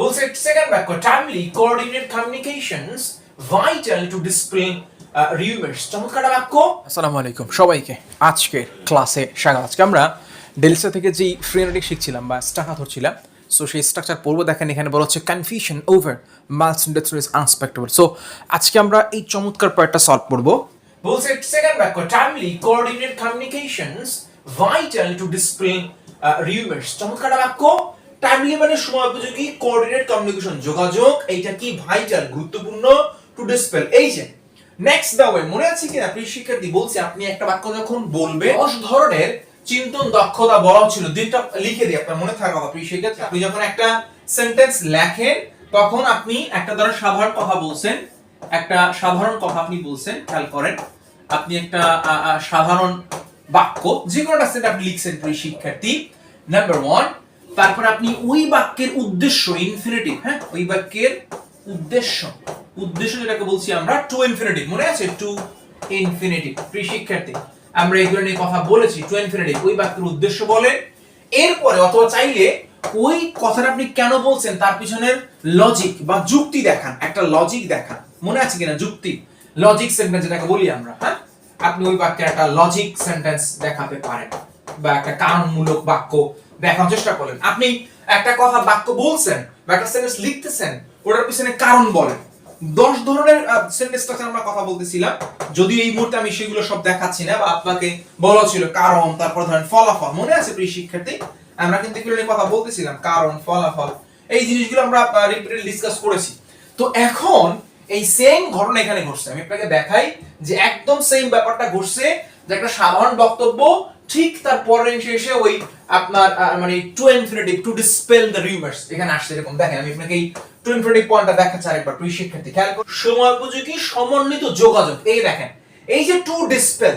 বলছে সেকেন্ড বাক্য timely coordinate communications vital to display rumours চমৎকার বাক্য। আসসালামু আলাইকুম সবাইকে। আজকের ক্লাসে স্বাগত। আজকে আমরা ডেলসা থেকে যেই ফ্রেনেটিক শিখছিলাম বা স্টাকা ধরছিলাম সো সেই স্ট্রাকচার পড়ব। দেখেন এখানে বলা হচ্ছে confusion over mass industries inspectable so আজকে আমরা এই চমৎকার পয়েন্টটা সলভ করব। বলছে সেকেন্ড বাক্য timely coordinate communications vital to display rumours চমৎকার বাক্য। টাইমলি মানে সময় উপযোগী কোঅর্ডিনেট কমিউনিকেশন যোগাযোগ, এইটা কি ভাইটাল গুরুত্বপূর্ণ? টু ডিসপেল এই যে নেক্সট দা ওয়ে মনে আছে কিনা? প্রিয় শিক্ষার্থী, বলছি, আপনি একটা বাক্য যখন বলবে দশ ধরনের চিন্তন দক্ষতা বলা ছিল দুইটা লিখে দিই, আপনার মনে থাকা কথা, প্রিয় শিক্ষার্থী। আপনি যখন একটা সেন্টেন্স লেখেন, তখন আপনি একটা ধরনের সাধারণ কথা বলছেন, একটা সাধারণ কথা আপনি বলছেন, খেয়াল করেন, আপনি একটা সাধারণ বাক্য যে কোনো একটা সেন্টেন্স আপনি লিখছেন, প্রিয় শিক্ষার্থী। নাম্বার ওয়ান তারপর আপনি ওই বাক্যের উদ্দেশ্য ইনফিনিটিভ হ্যাঁ? ওই বাক্যের উদ্দেশ্য। উদ্দেশ্য যেটাকে বলছি আমরা টু ইনফিনিটিভ মনে আছে? টু ইনফিনিটিভ প্রিয় শিক্ষার্থী, আমরা এগুলো নিয়ে কথা বলেছি টু ইনফিনিটিভ ওই বাক্যের উদ্দেশ্য বলে, এরপরে অথবা চাইলে ওই কথাটা আপনি কেন বলছেন? তার পিছনের লজিক বা যুক্তি দেখান, একটা লজিক দেখান। মনে আছে কিনা যুক্তি? লজিক সেন্টেন্স যেটাকে বলি আমরা হ্যাঁ? আপনি ওই বাক্যের একটা লজিক সেন্টেন্স দেখাতে পারেন বা একটা কারণমূলক বাক্য দেখানোর চেষ্টা করলেন। আপনি একটা কথা বাক্য বলছেন, বা একটা সেন্টেন্স লিখতেছেন, ওটার পিছনে কারণ বলেন। দশ ধরনের সেন্টেন্স স্ট্রাকচার আমরা কথা বলতেছিলাম। যদিও এই মুহূর্তে আমি সেগুলো সব দেখাচ্ছি না, বা আপনাকে বলা ছিল কারণ, তারপর ধরেন ফলাফল, মনে আছে প্রিয় শিক্ষার্থী? আমরা কিন্তু এগুলো নিয়ে কথা বলতেছিলাম, কারণ, ফলাফল। এই জিনিসগুলো আমরা রিপিটেড ডিসকাস করেছি। তো এখন এই সেম ঘটনা এখানে ঘটছে। আমি আপনাকে দেখাই যে একদম সেম ব্যাপারটা ঘটছে যে একটা সাধারণ বক্তব্য ঠিক তার পরের শেষে ওই আপনার মানে to infinitive to dispel the rumours এখানে আসছে এরকম। দেখেন, আমি আপনাকে এই টু ইনফিনিটিভ পয়েন্টটা দেখাচ্ছি আরেকবার, প্রিয় শিক্ষার্থী, খেয়াল করুন। সময় উপযোগী, সমন্বিত যোগাযোগ। এই দেখেন, এই যে টু ডিসপেল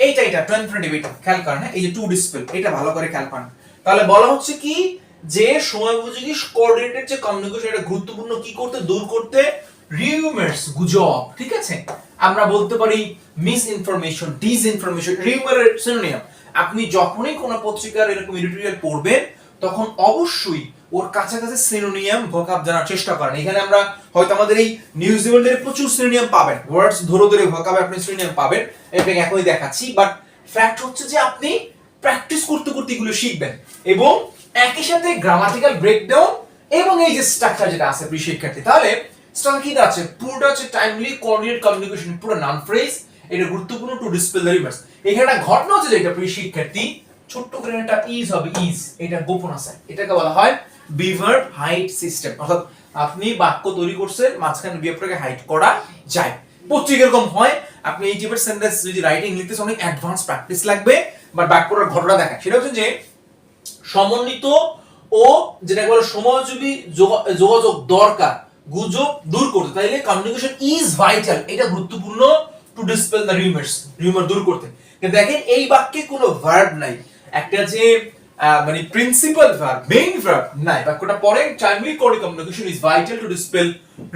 এইটা এটা টু ইনফিনিটিভ এটা খেয়াল করেন হ্যাঁ? এই যে টু ডিসপেল এটা ভালো করে খেয়াল করেন। তাহলে বলা হচ্ছে কি, যে সময় উপযোগী কোঅর্ডিনেটেড যে কমিউনিকেশন এটা গুরুত্বপূর্ণ কি করতে, দূর করতে রিউমার্স গুজব, ঠিক আছে? আমরা বলতে পারি মিস ইনফরমেশন ডিস ইনফরমেশন রিউমারের সিনোনিয়াম আপনি যখনই কোনো পত্রিকার এরকম এডিটোরিয়াল পড়বেন, তখন অবশ্যই ওর কাছাকাছি সিনোনিয়াম ভোকাব জানার চেষ্টা করেন। এখানে আমরা হয়তো আমাদের এই নিউজ নিউজিল্যান্ডের প্রচুর সিনোনিয়াম পাবেন। ওয়ার্ডস ধরে ধরে ভোকাবে আপনি সিনোনিয়াম পাবেন। এটা এখনই দেখাচ্ছি বাট ফ্যাক্ট হচ্ছে যে আপনি প্র্যাকটিস করতে করতে এগুলো শিখবেন। এবং একই সাথে গ্রামাটিক্যাল ব্রেকডাউন এবং এই যে স্ট্রাকচার যেটা আছে, প্রিয় শিক্ষার্থী, তাহলে স্ট্রাকচার আছে, পুরোটা হচ্ছে টাইমলি কোঅর্ডিনেট কমিউনিকেশন পুরো নাম ফ্রেজ এটা গুরুত্বপূর্ণ টু ডিসপ্লে দ্য রিভার্স এখানে একটা ঘটনা হচ্ছে যেটা প্রিয় শিক্ষার্থী, ছোট্ট করে একটা ইজ হবে ইজ এটা গোপন আছে এটাকে বলা হয় বিভার হাইট সিস্টেম অর্থাৎ আপনি বাক্য তৈরি করছেন, মাঝখানে বিভাগটাকে হাইট করা যায়। পত্রিকা এরকম হয়, আপনি এই টাইপের সেন্টেন্স যদি রাইটিং লিখতেছেন, অনেক অ্যাডভান্স প্র্যাকটিস লাগবে বাট বাক্যটার ঘটনা দেখা সেটা হচ্ছে যে, সমন্বিত ও যেটাকে বলে সময়জীবী যোগা- যোগাযোগ দরকার গুজব দূর করতে, তাইলে কমিউনিকেশন ইজ ভাইটাল এটা গুরুত্বপূর্ণ to dispel the rumours rumour দূর করতে। দেখেন, এই বাক্যে কোনো ভার্ব নাই, একটা যে মানে প্রিন্সিপাল ভার্ব মেইন ভার্ব নাই, বাক্যটা পরে timely code communication is vital to dispel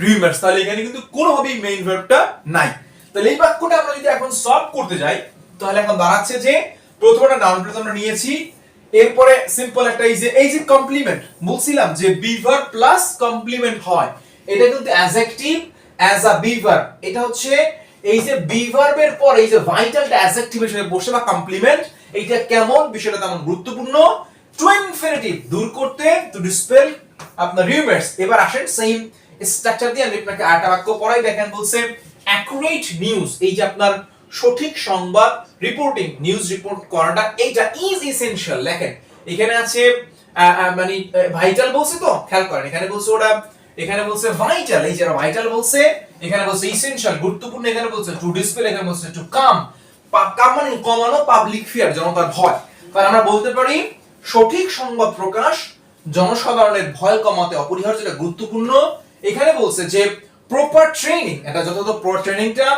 rumours তাহলে এখানে কিন্তু কোনোভাবেই মেইন ভার্বটা নাই। তাহলে এই বাক্যটা আমরা যদি এখন সলভ করতে যাই, তাহলে এখন দাঁড়াচ্ছে যে প্রথমটা নাউন ফ্রেজ আমরা নিয়েছি, এরপরে সিম্পল একটা এই যে এই যে কমপ্লিমেন্ট বলছিলাম যে বিভার প্লাস কমপ্লিমেন্ট হয়। এটা কিন্তু অ্যাডজেক্টিভ অ্যাজ আ বিভার এটা হচ্ছে এই যে বিভার্বের পর এই যে ভাইটালটা অ্যাডজেক্টিভ হিসেবে বসে বা কমপ্লিমেন্ট এইটা কেমন? বিষয়টা তেমন গুরুত্বপূর্ণ। টু ইনফিনিটিভ দূর করতে টু ডিসপেল আপনার রিউমার্স এবার আসেন সেম স্ট্রাকচার দিয়ে আমি আপনাকে আটা বাক্য পড়াই। দেখেন বলছে অ্যাকুরেট নিউজ এই যে আপনার সঠিক সংবাদ রিপোর্টিং নিউজ রিপোর্ট করাটা, এইটা ইজ এসেনশিয়াল দেখেন, এখানে আছে মানে ভাইটাল বলছে তো, খেয়াল করেন, এখানে বলছে ওরা এখানে বলছে ভাইটাল এই যে ভাইটাল বলছে, এখানে বলছে এসেনশিয়াল গুরুত্বপূর্ণ, এখানে বলছে টু ডিসপ্লে এখানে বলছে টু কাম কাম মানে কমানো পাবলিক ফিয়ার জনতার ভয়। তাহলে আমরা বলতে পারি, সঠিক সংবাদ প্রকাশ জনসাধারণের ভয় কমাতে অপরিহার্য এটা গুরুত্বপূর্ণ। এখানে বলছে যে প্রপার ট্রেনিং এটা যথাযথ প্রপার ট্রেনিংটা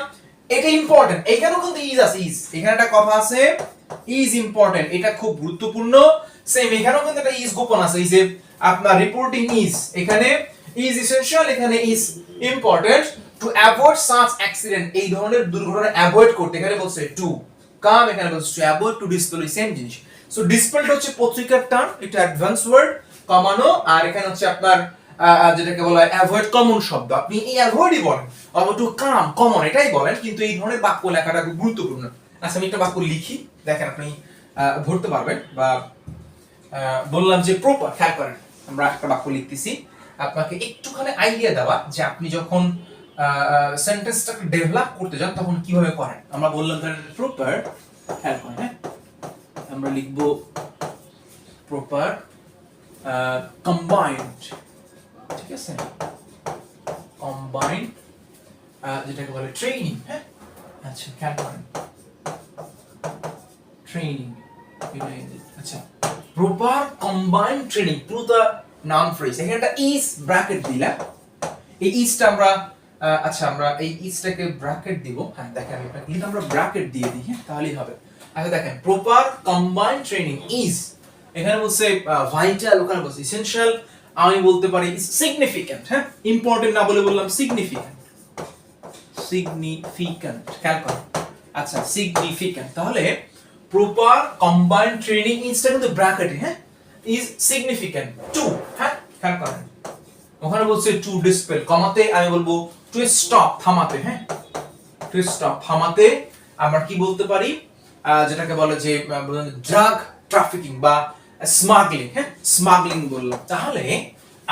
এটা ইম্পর্টেন্ট এখানেও কিন্তু ইজ আছে ইজ এখানে একটা কথা আছে ইজ ইম্পর্টেন্ট এটা খুব গুরুত্বপূর্ণ। সেম এখানেও কিন্তু একটা ইজ গোপন আছে, এই যে আপনার রিপোর্টিং ইজ এখানে ইজ ইসেনশিয়াল এখানে is important to avoid such accident এই ধরনের দুর্ঘটনা অ্যাভয়েড করতে। এখানে বলছে টু কাম, এখানে বলছে to avoid to display same জিনিস। সো ডিসপ্লেটা হচ্ছে পত্রিকার টার্ম এটা অ্যাডভান্স ওয়ার্ড কমানো, আর এখানে হচ্ছে আপনার যেটাকে বলা হয় অ্যাভয়েড কমন শব্দ। আপনি এই অ্যাভয়েডই বলেন, অথবা টু কাম কমন এটাই বলেন, কিন্তু এই ধরনের বাক্য লেখাটা গুরুত্বপূর্ণ। আচ্ছা আমি একটা বাক্য লিখি, দেখেন আপনি ধরতে পারবেন, বা বললাম যে প্রপার খেয়াল করেন, আমরা একটা বাক্য লিখতেছি। আপনাকে একটুখানি আইডিয়া দেওয়া যে আপনি যখন সেন্টেন্সটাকে ডেভেলপ করতে যান, তখন কীভাবে করেন? আমরা বললাম ধরেন প্রপার হ্যাঁ? আমরা লিখব প্রপার কম্বাইন্ড ঠিক আছে? কম্বাইন্ড যেটাকে বলে ট্রেনিং হ্যাঁ? আচ্ছা খেয়াল করেন। ট্রেনিং আচ্ছা প্রপার কম্বাইন্ড ট্রেনিং পুরোটা নাউন ফ্রেজ এখানে একটা ইজ ব্র্যাকেট দিলাম। এই ইজটা আমরা আচ্ছা আমরা এই ইজটাকে ব্র্যাকেট দিব। হ্যাঁ দেখেন আমি কিন্তু আমরা ব্র্যাকেট দিয়ে দিই হ্যাঁ তাহলেই হবে। আচ্ছা দেখেন প্রপার কম্বাইন্ড ট্রেনিং ইজ এখানে বলছে ভাইটাল ওখানে বলছে এসেনশিয়াল আমি বলতে পারি সিগনিফিক্যান্ট হ্যাঁ ইম্পর্টেন্ট না বলে বললাম সিগনিফিক্যান্ট সিগনিফিক্যান্ট খেয়াল করো আচ্ছা সিগনিফিক্যান্ট তাহলে প্রপার কম্বাইন্ড ট্রেনিং ইজটা কিন্তু ব্র্যাকেটে হ্যাঁ ইজ সিগনিফিক্যান্ট টু হ্যাঁ খেয়াল করেন। ওখানে বলছে টু ডিসপেল কমাতে, আমি বলব টু স্টপ থামাতে হ্যাঁ? টু স্টপ থামাতে, আমরা কি বলতে পারি? যেটাকে বলে যে ড্রাগ ট্রাফিকিং বা স্মাগলিং হ্যাঁ? স্মাগলিং বললাম। তাহলে,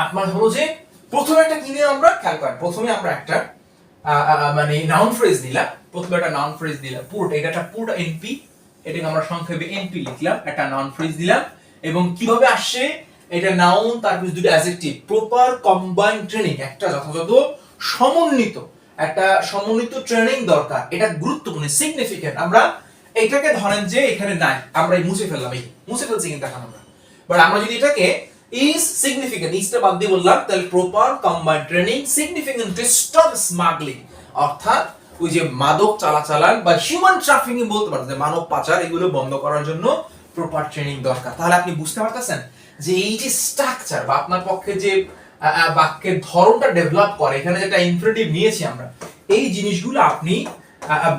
আপনার হলো যে, প্রথমে একটা কিনে আমরা? খেয়াল করেন, প্রথমে আমরা একটা মানে নাউন ফ্রেজ দিলাম প্রথমে একটা নাউন ফ্রেজ দিলাম পুরোটা, এটা একটা পুরোটা এনপি এটাকে আমরা সংক্ষেপে এনপি লিখলাম। একটা নাউন ফ্রেজ দিলাম এবং কীভাবে আসছে এটা নাউন তারপর দুটো অ্যাডজেক্টিভ প্রপার কম্বাইন্ড ট্রেনিং একটা যথাযথ সমন্বিত, একটা সমন্বিত ট্রেনিং দরকার, এটা গুরুত্বপূর্ণ সিগনিফিকেন্ট আমরা এটাকে ধরেন যে এখানে নাই আমরা মুছে ফেললাম, এই মুছে ফেলছি কিন্তু এখন আমরা। বাট আমরা যদি এটাকে ইজ সিগনিফিকেন্ট ইজটা বাদ দিয়ে বললাম, তাহলে proper combined training significant stop smuggling অর্থাৎ ওই যে মাদক চালাচালান বা হিউম্যান ট্রাফিকিং বলতে পারেন, যে মানব পাচার, এগুলো বন্ধ করার জন্য প্রপার ট্রেনিং দরকার। তাহলে আপনি বুঝতে পারতেছেন যে এই যে স্ট্রাকচার বা আপনার পক্ষে যে বাক্যের ধরনটা ডেভেলপ করে, এখানে যেটা ইনফিনিটিভ নিয়েছি আমরা, এই জিনিসগুলো আপনি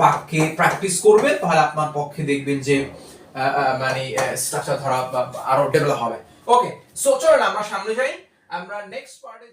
বাক্যে প্র্যাকটিস করবেন, তাহলে আপনার পক্ষে দেখবেন যে মানে স্ট্রাকচার ধরা আরও ডেভেলপ হবে। ওকে সো চলেন আমরা সামনে যাই। আমরা নেক্সট পার্টে